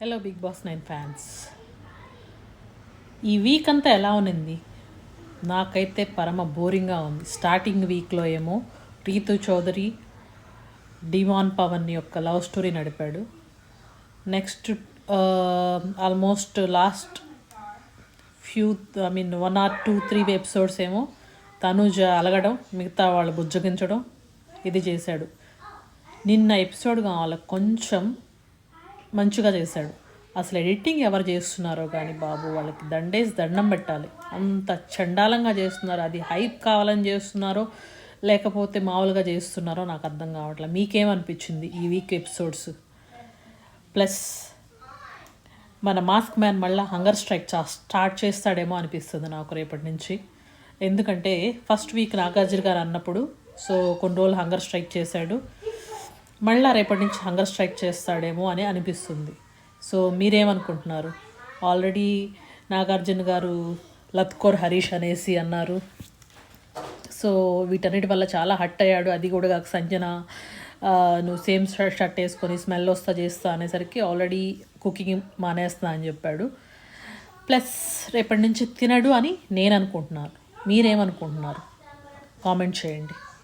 Hello big boss nine fans ఈ week అంతా ఎలా ఉన్నింది? నాకైతే పరమ బోరింగ్గా ఉంది. స్టార్టింగ్ వీక్లో ఏమో రీతు చౌదరి డివాన్ పవన్ యొక్క love story నడిపాడు. Next almost last few I mean one or two three episodes ఏమో తనుజ అలగడం మిగతా వాళ్ళు బుజ్జగించడం ఇది చేశాడు. నిన్న ఎపిసోడ్ కావాలి? కొంచెం మంచిగా చేశాడు. అసలు ఎడిటింగ్ ఎవరు చేస్తున్నారో కానీ బాబు వాళ్ళకి దండేసి దండం పెట్టాలి. అంత చండాలంగా చేస్తున్నారు. అది హైప్ కావాలని చేస్తున్నారో లేకపోతే మామూలుగా చేస్తున్నారో నాకు అర్థం కావట్లేదు మీకేమనిపించింది ఈ వీక్ ఎపిసోడ్స్? ప్లస్ మన మాస్క్ మ్యాన్ మళ్ళీ హంగర్ స్ట్రైక్ చా స్టార్ట్ చేస్తాడేమో అనిపిస్తుంది నాకు రేపటి నుంచి. ఎందుకంటే ఫస్ట్ వీక్ నాగార్జున గారు అన్నప్పుడు సో కొన్ని రోజులు హంగర్ స్ట్రైక్ చేశాడు. మళ్ళీ రేపటి నుంచి హంగర్ స్ట్రైక్ చేస్తాడేమో అని అనిపిస్తుంది. సో మీరేమనుకుంటున్నారు? ఆల్రెడీ నాగార్జున గారు లత్కోర్ హరీష్ అనేసి అన్నారు. సో వీటన్నిటి వల్ల చాలా హట్ అయ్యాడు. అది కూడా కాక సంజన నువ్వు సేమ్ షర్ట్ వేసుకొని స్మెల్ వస్తా చేస్తా అనేసరికి ఆల్రెడీ కుకింగ్ మానేస్తా అని చెప్పాడు. ప్లస్ రేపటి నుంచి తినడు అని నేను అనుకుంటున్నాను. మీరేమనుకుంటున్నారు? కామెంట్ చేయండి.